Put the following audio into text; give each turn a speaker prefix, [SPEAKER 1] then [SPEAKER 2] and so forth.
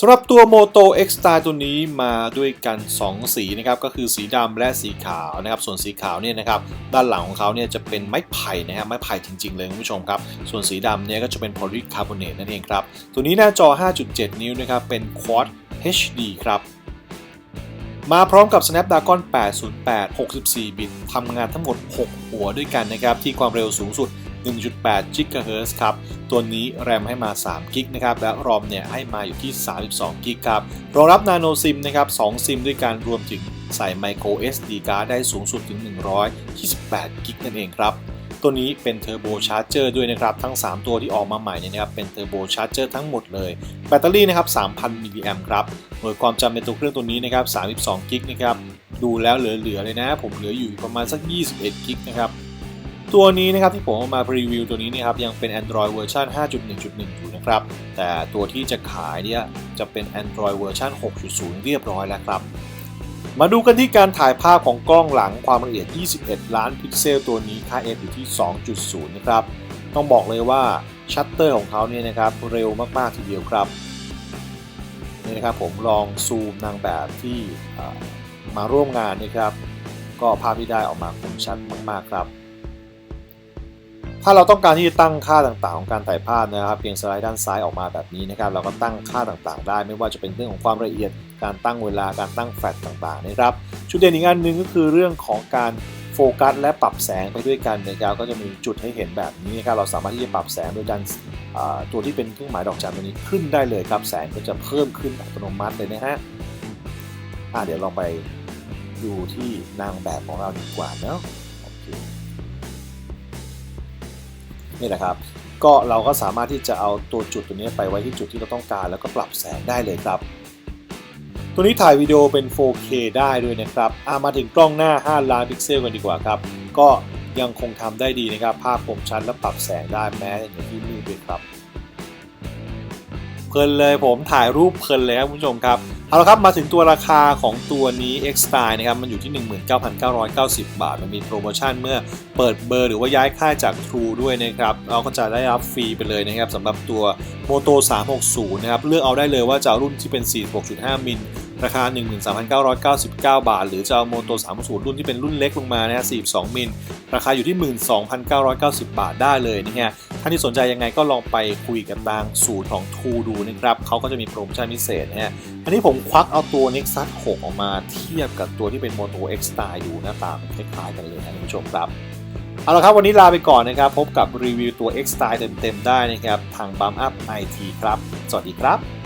[SPEAKER 1] สำหรับตัว Moto X Style ตัวนี้มาด้วยกัน 2 สีนะครับก็คือสีดำและสีขาวนะครับส่วนสีขาวเนี่ยนะครับด้านหลังของเขาเนี่ยจะเป็นไม้ไผ่นะครับไม้ไผ่จริงๆเลยคุณผู้ชมครับส่วนสีดำเนี่ยก็จะเป็น polycarbonate นั่นเองครับตัวนี้หน้าจอ 5.7 นิ้วนะครับเป็น Quad HD ครับมาพร้อมกับ Snapdragon 808 64 บิตทำงานทั้งหมด 6 หัวด้วยกันนะครับที่ความเร็วสูงสุด 1.8 GHz ครับ ตัวนี้แรมให้มา3กิกนะครับ และรอมเนี่ยให้มาอยู่ที่ 32กิกครับ รองรับ Nano SIM นะครับ2ซิมด้วยกันรวมถึงใส่ Micro SD card ได้สูงสุดถึง 128กิกนั่นเองครับตัวนี้เป็นเทอร์โบชาร์เจอร์ด้วยนะครับ ทั้ง 3 ตัวที่ออกมาใหม่เนี่ยนะครับเป็นเทอร์โบชาร์เจอร์ทั้งหมดเลย แบตเตอรี่นะครับ 3,000 มิลลิแอมครับหน่วยความจำในตัวเครื่องตัวนี้นะครับ 32 กิกนะครับ ดูแล้วเหลือๆเลยนะ ผมเหลืออยู่ประมาณสัก 21 กิกนะครับ ตัวนี้นะครับที่ผมเอามารีวิวตัวนี้นะครับยังเป็น Android เวอร์ชัน5.1.1 อยู่นะครับ แต่ตัวที่จะขายเนี่ยจะเป็น Android เวอร์ชัน6.0 เรียบร้อยแล้วครับ มาดูกันที่การถ่ายภาพของกล้องหลังความละเอียด 21 ล้านพิกเซลตัวนี้ค่า f อยู่ที่ 2.0 นะครับ ต้องบอกเลยว่าชัตเตอร์ของเขาเนี่ยนะครับเร็วมาก ๆ ทีเดียวครับนี่นะครับผมลองซูมนางแบบที่มาร่วมงานนะครับ ก็ภาพที่ได้ออกมาคมชัดมาก ๆ ครับ ถ้าเราต้องการที่จะตั้งค่าต่างๆ ของการถ่ายภาพนะครับเพียงสไลด์ด้านซ้ายออกมาแบบนี้นะครับเราก็ตั้งค่าต่างๆ ได้ไม่ว่าจะเป็นเรื่องของความละเอียด การตั้งเวลาการตั้งแฟลชต่างๆนะครับจุดเด่นอีกอันหนึ่งก็คือเรื่องของการโฟกัสและปรับแสงไปด้วยกันนะครับก็จะมีจุดให้เห็นแบบนี้นะครับเราสามารถที่จะปรับแสงโดยการตัวที่เป็นเครื่องหมายดอกจันตัวนี้ขึ้นได้เลยครับแสงก็จะเพิ่มขึ้นอัตโนมัติเลยนะฮะอ่าเดี๋ยวลองไปดูที่นางแบบของเราดีกว่าเนาะโอเค นี่แหละครับ ก็เราก็สามารถที่จะเอาตัวจุดตัวนี้ไปไว้ที่จุดที่เราต้องการ แล้วก็ปรับแสงได้เลยครับ ตัวนี้ถ่ายวิดีโอเป็น 4K ได้ด้วยนะครับอามาถึงกล้องหน้า 5 ล้านพิกเซลกันดีกว่าครับ ก็ยังคงทำได้ดีนะครับ ภาพคมชัดและปรับแสงได้แม้ในที่มืดด้วยครับเพลินเลยผมถ่ายรูปเพลินเลยครับคุณผู้ชมครับ เอาละครับมาถึงตัวราคาของตัวนี้ X Style นะครับมันอยู่ที่ 19,990 บาท มันมีโปรโมชั่นเมื่อเปิดเบอร์หรือว่าย้ายค่ายจาก True ด้วยนะครับเราก็จะได้รับฟรีไปเลยนะครับสำหรับตัว Moto 360 นะครับเลือกเอาได้เลยว่าจะเอารุ่นที่เป็น 46.5 มิล ราคา 13,999 บาท หรือจะเอา Moto 360รุ่นที่เป็นรุ่นเล็กลงมานะฮะ42 มิล ราคาอยู่ที่ 12,990 บาทได้เลยนะฮะท่านที่สนใจยังไงก็ลองไปคุยกับทางสูตรของ True ดูนะครับเขาก็จะมีโปรโมชั่นพิเศษนะฮะอันนี้ผมควักเอาตัว Nexus 6 ออกมาเทียบกับตัวที่เป็น Moto X Style ดูหน้าตามันคล้ายๆกันเลยนะท่านผู้ชมครับเอาละครับ วันนี้ลาไปก่อนนะครับ พบกับรีวิวตัว X Style เต็มๆ ได้นะครับ ทาง Bump Up IT ครับ สวัสดีครับ